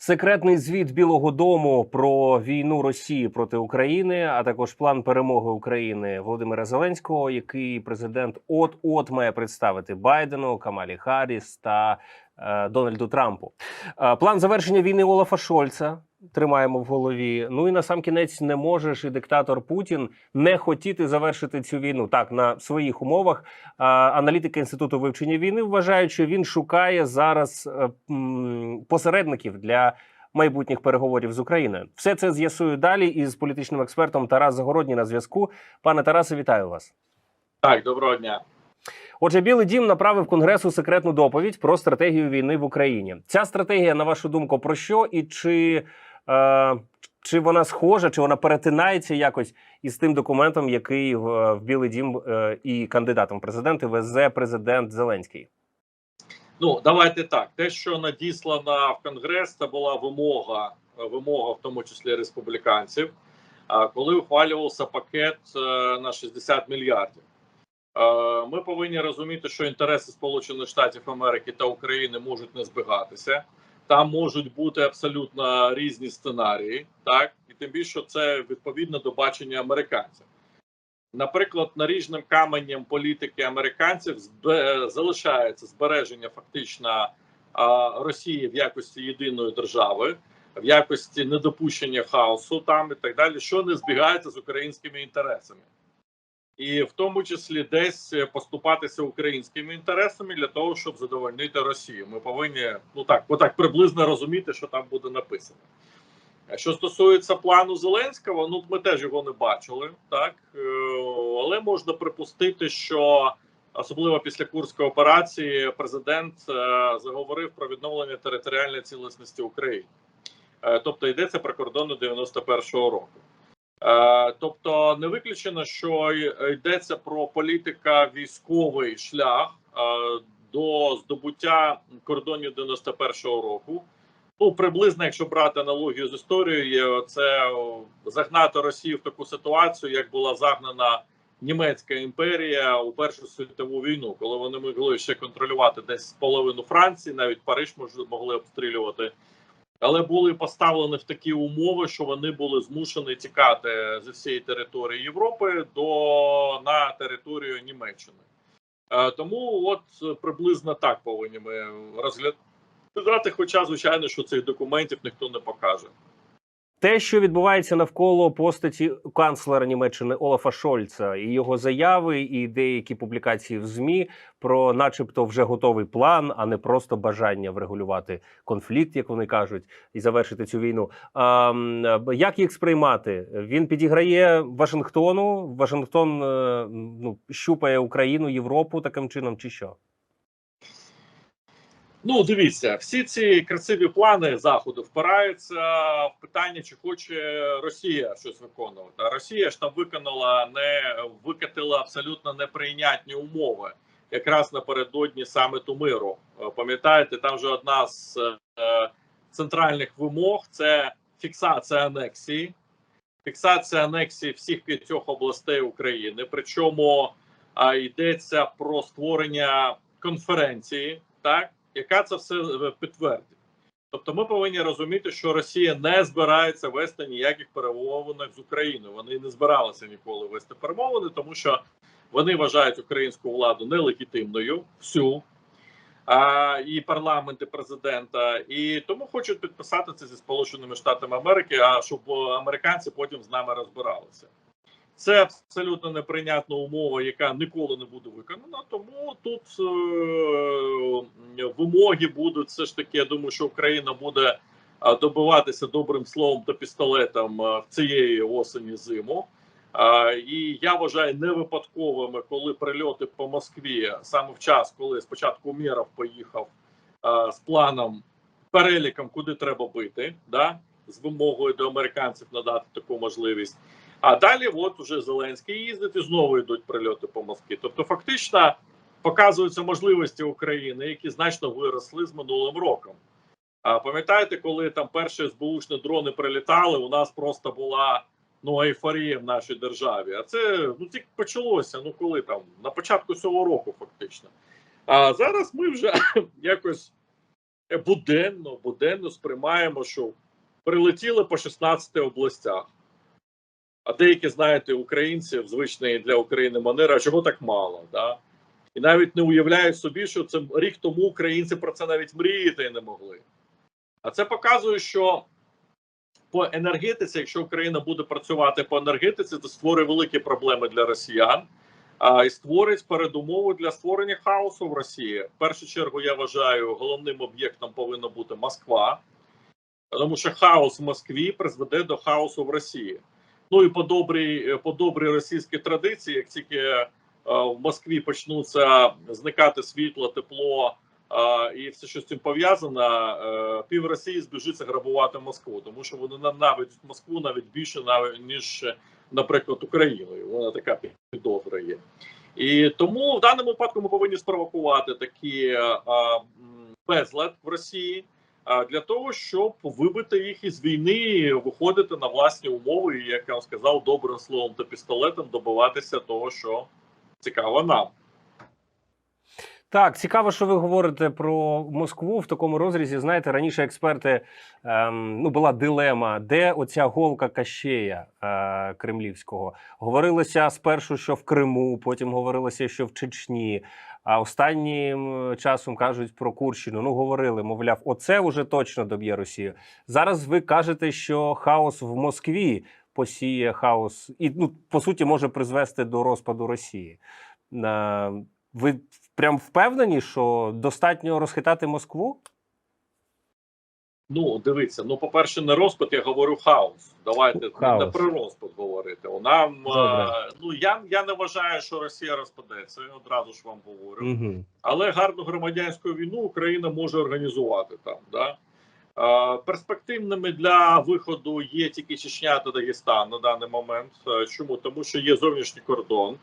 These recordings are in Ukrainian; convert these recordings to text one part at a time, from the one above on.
Секретний звіт Білого Дому про війну Росії проти України, а також план перемоги України Володимира Зеленського, який президент от-от має представити Байдену, Камалі Харріс та Дональду Трампу. Е, план завершення війни Олафа Шольца тримаємо в голові. Ну і на сам кінець не можеш і диктатор Путін не хотіти завершити цю війну так на своїх умовах. А, Аналітики інституту вивчення війни вважають, що він шукає зараз е, посередників для майбутніх переговорів з Україною. Все це з'ясую далі із політичним експертом Тарас Загородній на зв'язку. Пане Тарасе, вітаю вас. Так, доброго дня. Отже, Білий Дім направив Конгресу секретну доповідь про стратегію війни в Україні. Ця стратегія, на вашу думку, про що і чи, е, чи вона схожа, чи вона перетинається якось із тим документом, який в, в Білий Дім е, і кандидатом президенти везе президент Зеленський? Ну давайте так. Те, що надіслана в Конгрес, це була вимога, е, вимога, в тому числі республіканців. Коли ухвалювався пакет е, на 60 мільярдів, Е, ми повинні розуміти, що інтереси Сполучених Штатів Америки та України можуть не збігатися. Там можуть бути абсолютно різні сценарії, так і тим більше це відповідно до бачення американців. Наприклад, наріжним каменем політики американців залишається збереження фактично Росії в якості єдиної держави, в якості недопущення хаосу там і так далі, що не збігається з українськими інтересами, і в тому числі десь поступатися українськими інтересами для того, щоб задовольнити Росію. Ми повинні ну так, отак приблизно розуміти, що там буде написано. Що стосується плану Зеленського, ну ми теж його не бачили, так Е, але можна припустити, що особливо після курської операції президент е, заговорив про відновлення територіальної цілісності України, Е, тобто йдеться про кордони 91-го року. Е, Тобто, не виключено, що йдеться про політика військовий шлях е, до здобуття кордонів 91-го року. Ну, приблизно, якщо брати аналогію з історією, це загнати Росію в таку ситуацію, як була загнана німецька імперія у Першу світову війну, коли вони могли ще контролювати десь половину Франції, навіть Париж могли обстрілювати, але були поставлені в такі умови, що вони були змушені тікати зі всієї території Європи до на територію Німеччини. Е, Тому от е, приблизно так повинні ми розглядати. Хоча, звичайно, що цих документів ніхто не покаже. Те, що відбувається навколо постаті канцлера Німеччини Олафа Шольца, і його заяви, і деякі публікації в змі про, начебто, вже готовий план, а не просто бажання врегулювати конфлікт, як вони кажуть, і завершити цю війну. А, як їх сприймати? Він підіграє Вашингтону. Вашингтон е, ну щупає Україну, Європу таким чином, чи що? Ну, дивіться, всі ці красиві плани заходу впираються в питання, чи хоче Росія щось виконувати. Росія ж там виконала не викатила абсолютно неприйнятні умови, якраз напередодні саміту миру. Е, Пам'ятаєте, там же одна з е, центральних вимог це фіксація анексії, фіксація анексії всіх п'ятьох областей України. Причому а, йдеться про створення конференції, так яка це все е, підтвердить. Тобто, ми повинні розуміти, що Росія не збирається вести ніяких перемовинок з Україною. Вони не збиралися ніколи вести перемовини, тому що вони вважають українську владу нелегітимною всю. А, і парламент, і президента, і тому хочуть підписати це зі Сполученими Штатами Америки, а щоб е, американці потім з нами розбиралися. Це абсолютно неприйнятна умова, яка ніколи не буде виконана. Тому тут е, вимоги будуть все ж таки. Я думаю, що Україна буде е, добиватися добрим словом та пістолетом е, цієї осені зиму. І я вважаю не випадковими, коли прильоти по Москві саме в час, коли спочатку Мєров поїхав з планом переліком, куди треба бити, да, з вимогою до американців надати таку можливість. А далі, от уже Зеленський їздить і знову йдуть прильоти по Москві. Тобто, фактично показуються можливості України, які значно виросли з минулим роком. А пам'ятаєте, коли там перші СБУшні дрони прилітали, у нас просто була ну ейфорія в нашій державі. А це ну тільки почалося. Ну коли там на початку цього року, фактично. А зараз ми вже якось буденно, буденно сприймаємо, що прилетіли по 16 областях. А деякі, знаєте, українці в звичної для України манери, а чого так мало? Да? І навіть не уявляють собі, що це рік тому українці про це навіть мріяти не могли. А це показує, що по енергетиці, якщо Україна буде працювати по енергетиці, то створює великі проблеми для росіян а, і створить передумову для створення хаосу в Росії. В першу чергу я вважаю, головним об'єктом повинна бути Москва, тому що хаос в Москві призведе до хаосу в Росії. Ну і по добрій, по добрій російській традиції, як тільки е, в Москві почнуться зникати світло, тепло е, і все, що з цим пов'язано, е, пів Росії збіжиться грабувати Москву, тому що вони ненавидять Москву навіть більше, навіть ніж, наприклад, Україною. Вона така підозра є. І тому в даному випадку ми повинні спровокувати такі е, безлад в Росії. Для того щоб вибити їх із війни, виходити на власні умови, і як я вам сказав, добрим словом та пістолетом добиватися того, що цікаво нам. Так, цікаво, що ви говорите про Москву в такому розрізі. Знаєте, раніше експерти ем, ну була дилема, де оця голка Кащея е, Кремлівського. Говорилося спершу, що в Криму, потім говорилося, що в Чечні. А останнім часом кажуть про Курщину. Ну говорили, мовляв, оце вже точно доб'є Росію. Зараз ви кажете, що хаос в Москві посіє хаос, і ну по суті може призвести до розпаду Росії. Е, ви прям впевнені, що достатньо розхитати Москву? Ну, дивіться, ну, по-перше, не розпад, я говорю хаос. Давайте Хаос. не про розпад говорити. У Нам, е, ну, я, я не вважаю, що Росія розпадеться, я одразу ж вам говорю. Угу. Але гарну громадянську війну Україна може організувати там. Да? Е, перспективними для виходу є тільки Чечня та Дагестан на даний момент. Е, Чому? Тому що є зовнішній кордон,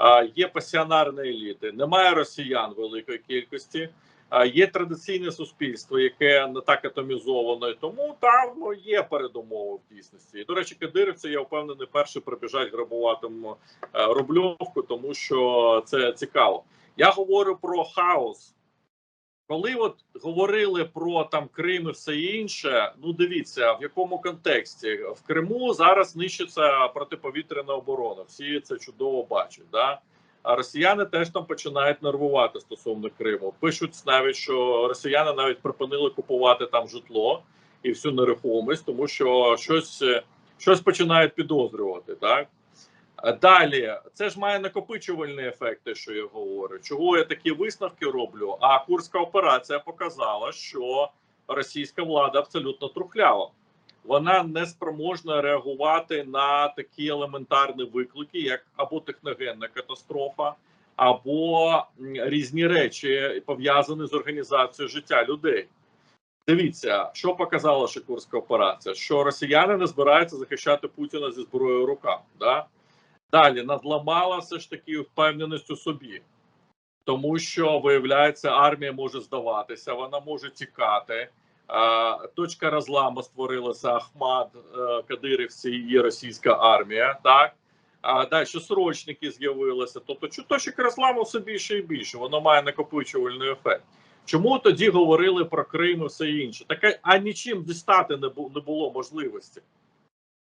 е, є пасіонарні еліти, немає росіян великої кількості. Є традиційне суспільство, яке не так атомізовано, і тому там ну, є передумови в дійсності. І, до речі, кадирівці, я впевнений, перші прибіжать грабувати е, Рубльовку, тому що це цікаво. Я говорю про хаос. Коли от говорили про там Крим і все інше, ну дивіться в якому контексті в Криму зараз нищиться протиповітряна оборона. Всі це чудово бачать. Да? А росіяни теж там починають нервувати стосовно Криму. Пишуть навіть, що росіяни навіть припинили купувати там житло і всю нерухомість, тому що щось, щось починають підозрювати. Так далі це ж має накопичувальний ефект, те, що я говорю. Чого я такі висновки роблю? А курська операція показала, що російська влада абсолютно трухлява. Вона не спроможна реагувати на такі елементарні виклики, як або техногенна катастрофа, або різні речі пов'язані з організацією життя людей. Дивіться, що показала Шикурська операція: що росіяни не збираються захищати Путіна зі зброєю в руках. Да? Далі надламала все ж таки впевненість у собі, тому що виявляється, армія може здаватися, вона може тікати. Точка розламу створилася Ахмад е, Кадирівці і російська армія. Так а далі срочники з'явилися. Тобто, чу- точок розламу все більше і більше. Воно має накопичувальний ефект. Чому тоді говорили про Крим і все інше? Таке, а нічим дістати не бу- не було можливості.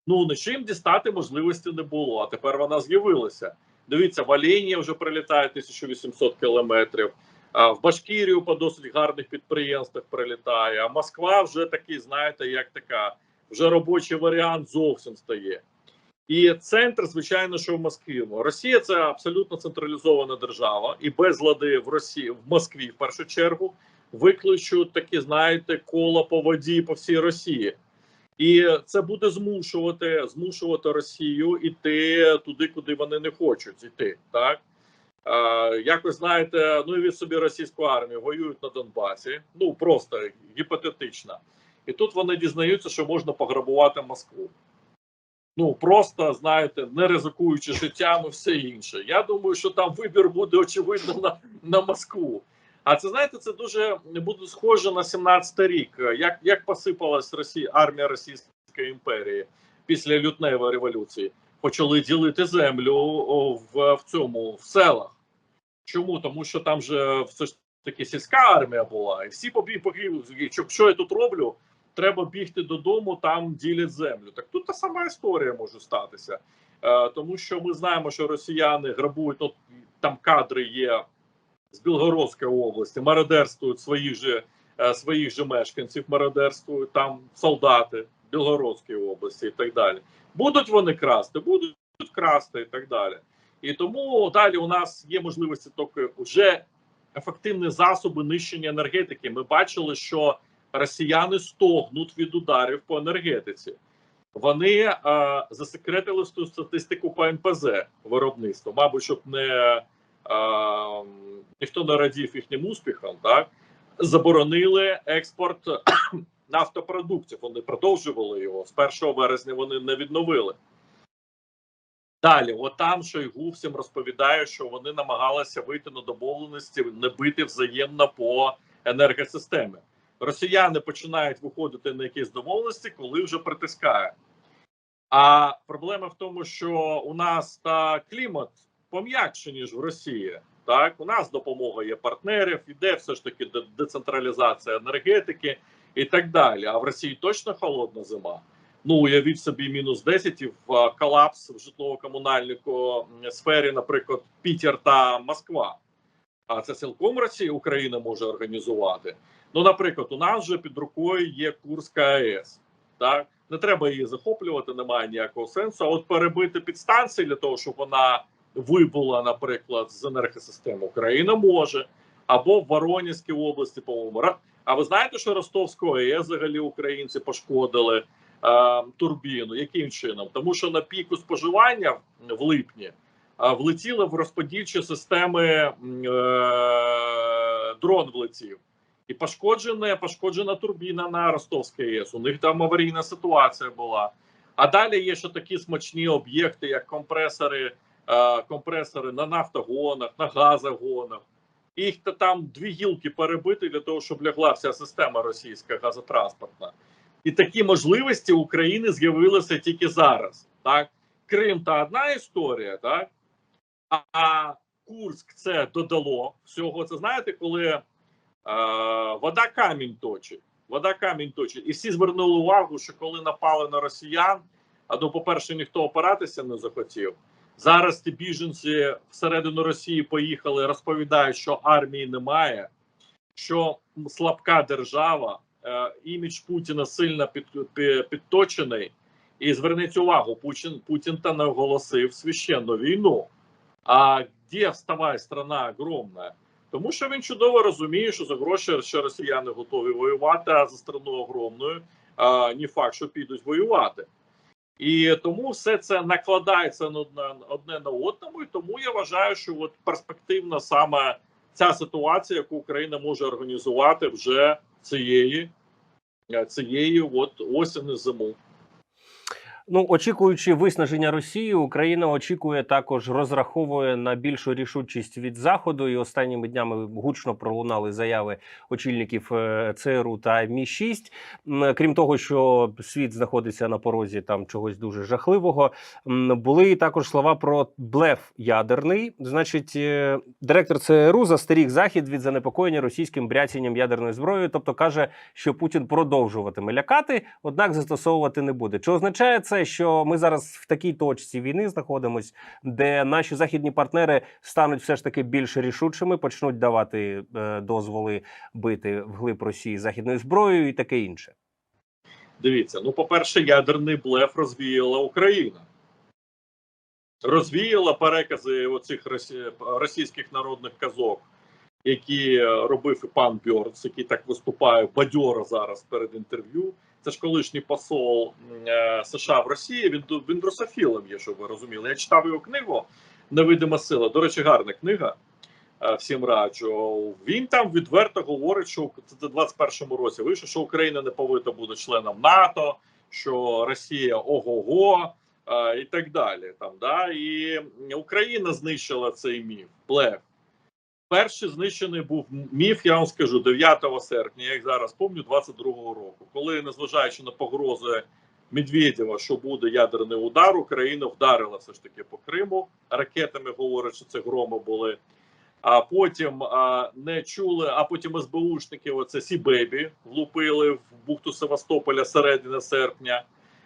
Ну нічим дістати можливості не було. А тепер вона з'явилася. Дивіться, Валінія вже прилітає 1800 кілометрів. В Башкірію по досить гарних підприємствах прилітає. А Москва вже такий, знаєте, як така, вже робочий варіант зовсім стає. І центр, звичайно, що в Москві. Росія це абсолютно централізована держава, і безлади в Росії в Москві в першу чергу викличуть такі, знаєте, кола по воді по всій Росії. І це буде змушувати змушувати Росію йти туди, куди вони не хочуть йти. Так як ви знаєте, ну і від собі російську армію воюють на Донбасі. Ну просто гіпотетично. І тут вони дізнаються, що можна пограбувати Москву. Ну просто знаєте, не ризикуючи життям і все інше. Я думаю, що там вибір буде очевидно на, на Москву. А це знаєте, це дуже буде схоже на 17-й рік. Як як посипалась Росія, армія Російської імперії після лютневої революції? Почали ділити землю в, в цьому в селах. Чому? Тому що там же все ж таки сільська армія була, і всі побіг, побіг, що, що я тут роблю, треба бігти додому, там ділять землю. Так тут та сама історія може статися. Е, тому що ми знаємо, що росіяни грабують, ну там кадри є з Білгородської області, мародерствують своїх же, е, своїх же мешканців, мародерствують там солдати Білгородської області і так далі. Будуть вони красти, будуть красти і так далі. І тому далі у нас є можливості тільки вже ефективні засоби нищення енергетики. Ми бачили, що росіяни стогнуть від ударів по енергетиці. Вони е, засекретили ту статистику по НПЗ виробництва, мабуть, щоб не е, ніхто не радів їхнім успіхам, так заборонили експорт нафтопродуктів. Вони продовжували його з 1 березня. Вони не відновили. Далі, от там Шойгу всім розповідає, що вони намагалися вийти на домовленості, не бити взаємно по енергосистемі. Росіяни починають виходити на якісь домовленості, коли вже притискає. А проблема в тому, що у нас та клімат пом'якше, ніж в Росії. Так, у нас допомога є партнерів, іде все ж таки децентралізація енергетики і так далі. А в Росії точно холодна зима. Ну, уявіть собі, мінус 10 і в а, колапс в житлово-комунальній сфері, наприклад, Пітер та Москва. А це цілком Росія Україна може організувати. Ну, наприклад, у нас вже під рукою є Курська АЕС. Так не треба її захоплювати, немає ніякого сенсу. А от перебити підстанції для того, щоб вона вибула, наприклад, з енергосистеми Україна може, або в Воронезькій області, по-моєму. А ви знаєте, що Ростовську АЕС взагалі українці пошкодили е, турбіну? Яким чином? Тому що на піку споживання в липні е, влетіли в розподільчі системи е, дрон влетів. І пошкоджена, пошкоджена турбіна на Ростовській АЕС. У них там аварійна ситуація була. А далі є ще такі смачні об'єкти, як компресори, е, компресори на нафтогонах, на газогонах. Їх та там дві гілки перебити для того, щоб лягла вся система російська газотранспортна. І такі можливості України з'явилися тільки зараз. Так? Крим та одна історія, так? а, Курськ це додало всього. Це знаєте, коли е, вода камінь точить. Вода камінь точить. І всі звернули увагу, що коли напали на росіян, а ну, по-перше, ніхто опиратися не захотів. Зараз ті біженці всередину Росії поїхали, розповідають, що армії немає, що слабка держава, е, імідж Путіна сильно під, пі- підточений. І зверніть увагу, Путін, Путін та не оголосив священну війну. А де вставає страна огромна? Тому що він чудово розуміє, що за гроші ще росіяни готові воювати, а за страну огромною не факт, що підуть воювати. І тому все це накладається на одне, на одному. І тому я вважаю, що от перспективна саме ця ситуація, яку Україна може організувати вже цієї, цієї от осені зиму. Ну, очікуючи виснаження Росії, Україна очікує також розраховує на більшу рішучість від заходу. І останніми днями гучно пролунали заяви очільників е, ЦРУ та Мі 6 Крім того, що світ знаходиться на порозі там чогось дуже жахливого. Були також слова про блеф ядерний. Значить, е, директор ЦРУ застеріг захід від занепокоєння російським бряцінням ядерною зброєю, тобто каже, що Путін продовжуватиме лякати, однак застосовувати не буде. Чи означає це, що ми зараз в такій точці війни знаходимось, де наші західні партнери стануть все ж таки більш рішучими, почнуть давати е, дозволи бити вглиб Росії західною зброєю і таке інше? Дивіться, ну, по-перше, ядерний блеф розвіяла Україна. Розвіяла перекази оцих російських народних казок, які е, робив і пан Бьорц, який так виступає бадьоро зараз перед інтерв'ю. Це ж колишній посол е, США в Росії. Він він русофілом є, щоб ви розуміли. Я читав його книгу Невидима сила. До речі, гарна книга. Е, Всім раджу. Він там відверто говорить, що це в 21-му році вийшов, що Україна не повинна бути членом НАТО, що Росія ого-го е, і так далі. Там да і Україна знищила цей міф. Блеф. Перший знищений був міф, я вам скажу, 9 серпня, як зараз пам'ятаю, 22-го року, коли, незважаючи на погрози Медведєва, що буде ядерний удар, Україна вдарила все ж таки по Криму ракетами. Говорять, що це громи були. А потім а, не чули, а потім СБУшники, оце Сібебі, влупили в бухту Севастополя середини серпня.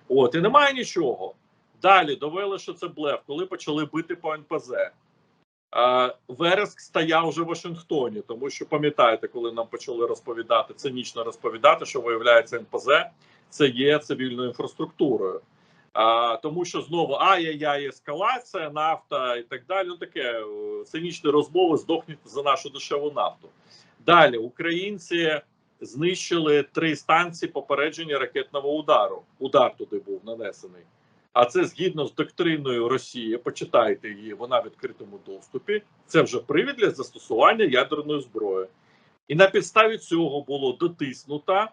От і немає нічого. Далі довели, що це блеф, коли почали бити по НПЗ. Вереск стояв вже в Вашингтоні, тому що пам'ятаєте, коли нам почали розповідати цинічно розповідати, що виявляється НПЗ це є цивільною інфраструктурою. А, тому що знову ай-яй-яй, ескалація, нафта і так далі. Ну таке е, цинічні розмови здохнуть за нашу дешеву нафту. Далі українці знищили три станції попередження ракетного удару. Удар туди був нанесений. А це згідно з доктриною Росії. Почитайте її, вона в відкритому доступі. Це вже привід для застосування ядерної зброї. І на підставі цього було дотиснуто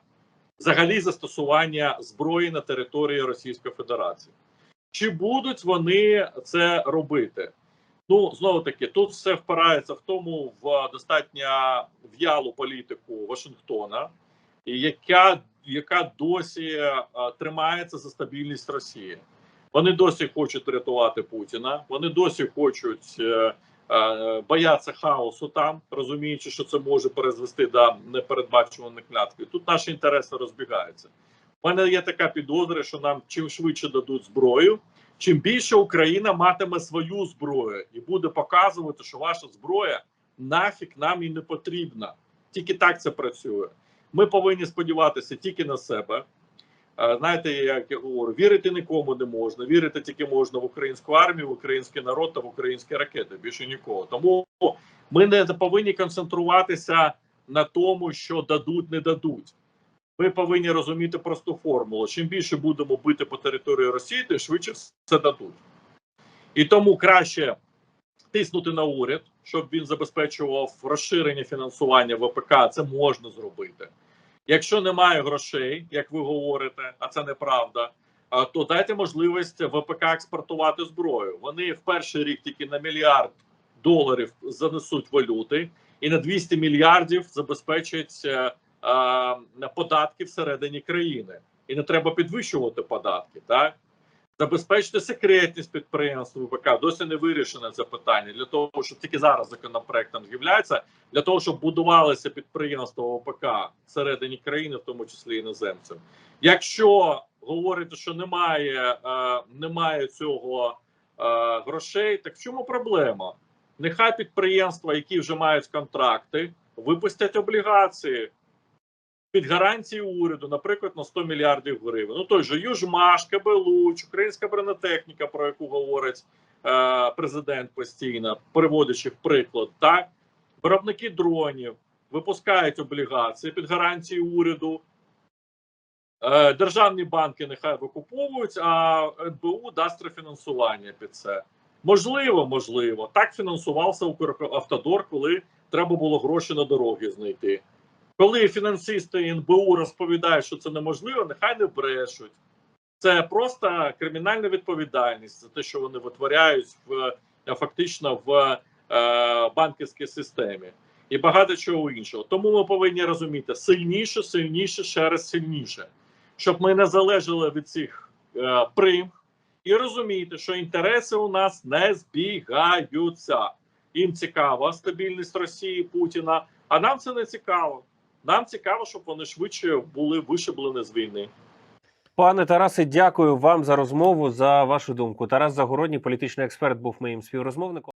взагалі застосування зброї на території Російської Федерації. Чи будуть вони це робити? Ну знову таки, тут все впирається в тому в достатньо в'ялу політику Вашингтона, яка, яка досі е, тримається за стабільність Росії. Вони досі хочуть рятувати Путіна, вони досі хочуть е, е, бояться хаосу там, розуміючи, що це може призвести до непередбачуваних наслідків. Тут наші інтереси розбігаються. У мене є така підозра, що нам чим швидше дадуть зброю, чим більше Україна матиме свою зброю і буде показувати, що ваша зброя нафіг нам і не потрібна. Тільки так це працює. Ми повинні сподіватися тільки на себе. Е, Знаєте, як я говорю, вірити нікому не можна. Вірити тільки можна в українську армію, в український народ та в українські ракети. Більше нікого. Тому ми не повинні концентруватися на тому, що дадуть, не дадуть. Ми повинні розуміти просту формулу: чим більше будемо бити по території Росії, тим швидше все дадуть. І тому краще тиснути на уряд, щоб він забезпечував розширення фінансування ВПК. Це можна зробити. Якщо немає грошей, як ви говорите, а це неправда, то дайте можливість ВПК експортувати зброю. Вони в перший рік тільки на мільярд доларів занесуть валюти, і на 200 мільярдів забезпечать е, е, податки всередині країни. І не треба підвищувати податки. Так забезпечити секретність підприємств ВПК. Досі не вирішено це питання для того, щоб тільки зараз законопроектом з'являється для того, щоб будувалися підприємства ВПК всередині країни, в тому числі іноземцям. Якщо говорити, що немає, е, немає цього е, грошей, так в чому проблема? Нехай підприємства, які вже мають контракти, випустять облігації гарантії уряду, наприклад, на 100 мільярдів гривень. Ну той же Южмаш, Кабелуч, українська бронетехніка, про яку говорить е, президент постійно, приводячи в приклад, так виробники дронів випускають облігації під гарантії уряду. Е, державні банки нехай викуповують, а НБУ дасть рефінансування під це. Можливо, можливо. Так фінансувався Укравтодор, коли треба було гроші на дороги знайти. Коли фінансисти НБУ розповідають, що це неможливо, нехай не брешуть. Це просто кримінальна відповідальність за те, що вони витворяють в фактично в е, банківській системі і багато чого іншого. Тому ми повинні розуміти сильніше, сильніше, ще раз сильніше, щоб ми не залежали від цих е, примх і розуміти, що інтереси у нас не збігаються. Їм цікава стабільність Росії Путіна, а нам це не цікаво. Нам цікаво, щоб вони швидше були вишиблені з війни. Пане Тарасе, дякую вам за розмову за вашу думку. Тарас Загородній, політичний експерт, був моїм співрозмовником.